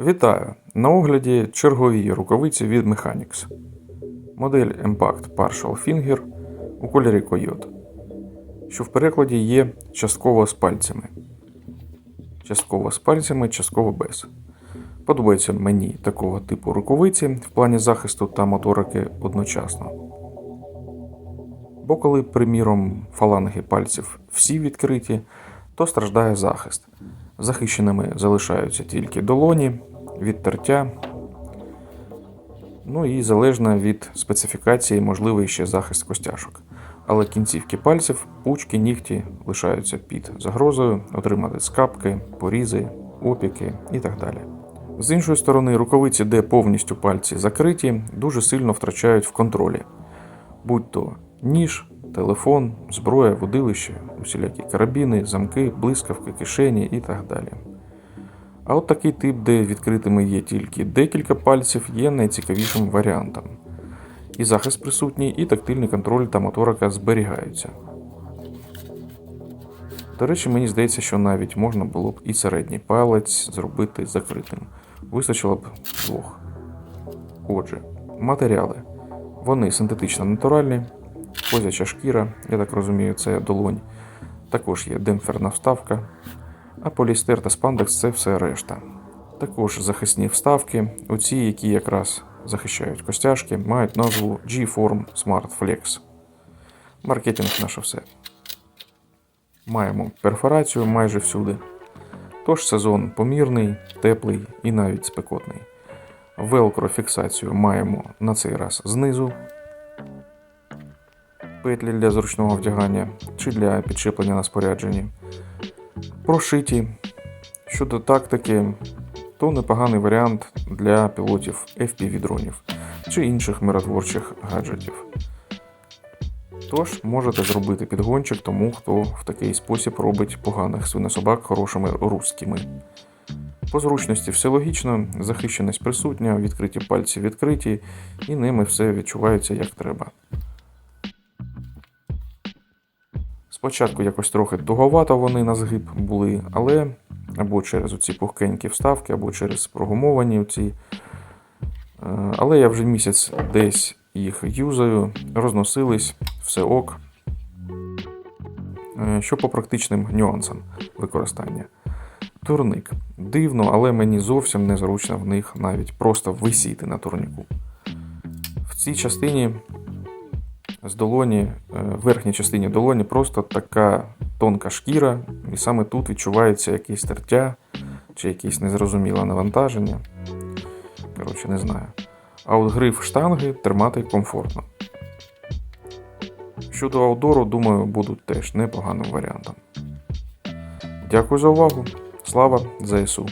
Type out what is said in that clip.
Вітаю! На огляді чергові рукавиці від Mechanics. Модель Impact Partial Finger у кольорі Coyote, що в перекладі є частково з пальцями. Частково з пальцями, частково без. Подобається мені такого типу рукавиці в плані захисту та моторики одночасно. Бо коли, приміром, фаланги пальців всі відкриті, то страждає захист. Захищеними залишаються тільки долоні, відтертя, ну і залежно від специфікації можливий ще захист костяшок. Але кінцівки пальців, пучки, нігті лишаються під загрозою отримати скапки, порізи, опіки і так далі. З іншої сторони, рукавиці, де повністю пальці закриті, дуже сильно втрачають в контролі, будь то ніж, телефон, зброя, водилище, усілякі карабіни, замки, блискавки, кишені і так далі. А от такий тип, де відкритими є тільки декілька пальців, є найцікавішим варіантом. І захист присутній, і тактильний контроль та моторика зберігаються. До речі, мені здається, що навіть можна було б і середній палець зробити закритим. Вистачило б двох. Отже, матеріали. Вони синтетично натуральні, козяча шкіра, я так розумію, це долонь. Також є демпферна вставка, а полістер та спандекс це все решта. Також захисні вставки, оці, які якраз захищають костяшки, мають назву G-Form Smart Flex. Маркетинг наше все. Маємо перфорацію майже всюди. Тож сезон помірний, теплий і навіть спекотний. Велкро фіксацію маємо на цей раз знизу. Петлі для зручного вдягання чи для підчеплення на спорядженні. Прошиті. Щодо тактики, то непоганий варіант для пілотів FPV-дронів чи інших миротворчих гаджетів. Тож можете зробити підгончик тому, хто в такий спосіб робить поганих свинособак хорошими руськими. По зручності все логічно, захищеність присутня, відкриті пальці відкриті, і ними все відчувається як треба. Спочатку якось трохи туговато вони на згиб були, але або через оці пухкенькі вставки, або через прогумовані оці. Е, Але я вже місяць десь їх юзаю, розносились, все ок. Е, Що по практичним нюансам використання. Турник. Дивно, але мені зовсім незручно в них навіть просто висіти на турніку. В цій частині з долоні, е, в верхній частині долоні просто така тонка шкіра, і саме тут відчувається якесь тертя чи якесь незрозуміле навантаження. Коротше, не знаю. А от гриф штанги тримати комфортно. Щодо аудору, думаю, будуть теж непоганим варіантом. Дякую за увагу. Слава ЗСУ!